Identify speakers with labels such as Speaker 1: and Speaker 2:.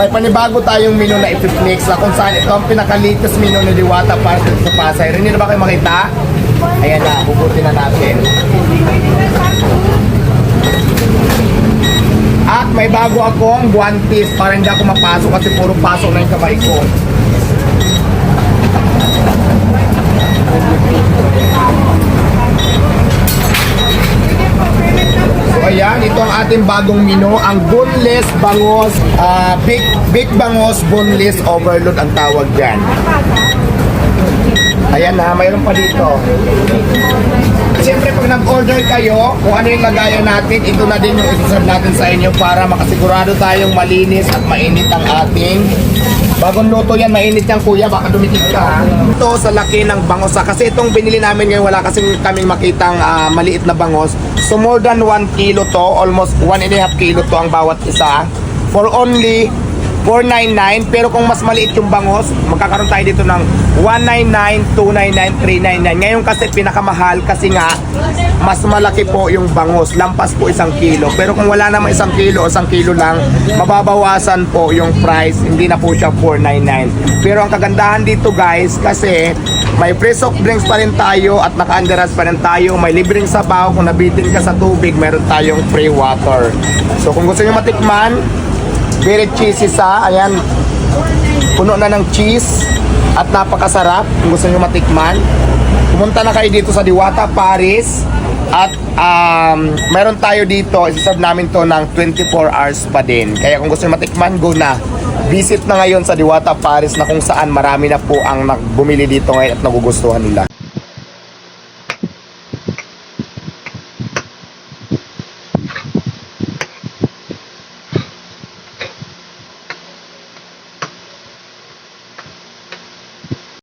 Speaker 1: may panibago tayong menu na ipiplex na kung saan ito ang pinaka-latest menu ni Diwata para sa Pasay. Rin na ba kayo makita? Ayan na, bubuti na natin. At may bago akong guantes para hindi ako mapasok kasi puro pasok na yung kamay ko. So ayan, ito ang ating bagong menu, ang boneless bangos, ah, big, big bangos boneless overload ang tawag dyan. Ayan na, mayroon pa dito. Siyempre pag nag-order kayo, kung ano yung lagayan natin, ito na din yung isuserve natin sa inyo para makasigurado tayong malinis at mainit ang ating Bagong luto yan, mainit yan kuya, baka dumikit ka. Ito sa laki ng bangos ha, kasi itong binili namin ngayon wala kasi kaming makitang ah, maliit na bangos. So more than 1 kilo to, almost 1 and a half kilo to ang bawat isa. For only 499 pero kung mas maliit yung bangos magkakaroon tayo dito ng 199, 299, 399 ngayon kasi pinakamahal kasi nga mas malaki po yung bangos. Lampas po isang kilo. Pero kung wala naman isang kilo o isang kilo lang mababawasan po yung price. Hindi na po siya 499 pero ang kagandahan dito guys kasi may free soft drinks pa rin tayo at naka-underas pa rin tayo. May libreng sabaw. Kung nabitin ka sa tubig meron tayong free water. So kung gusto nyo matikman Very cheesy sa, ayan, puno na ng cheese at napakasarap kung gusto nyo matikman. Pumunta na kayo dito sa Diwata, Paris at um, meron tayo dito, isiserve namin to ng 24 hours pa din. Kaya kung gusto nyo matikman, go na. Visit na ngayon sa Diwata, Paris na kung saan marami na po ang bumili dito ngayon at nagugustuhan nila.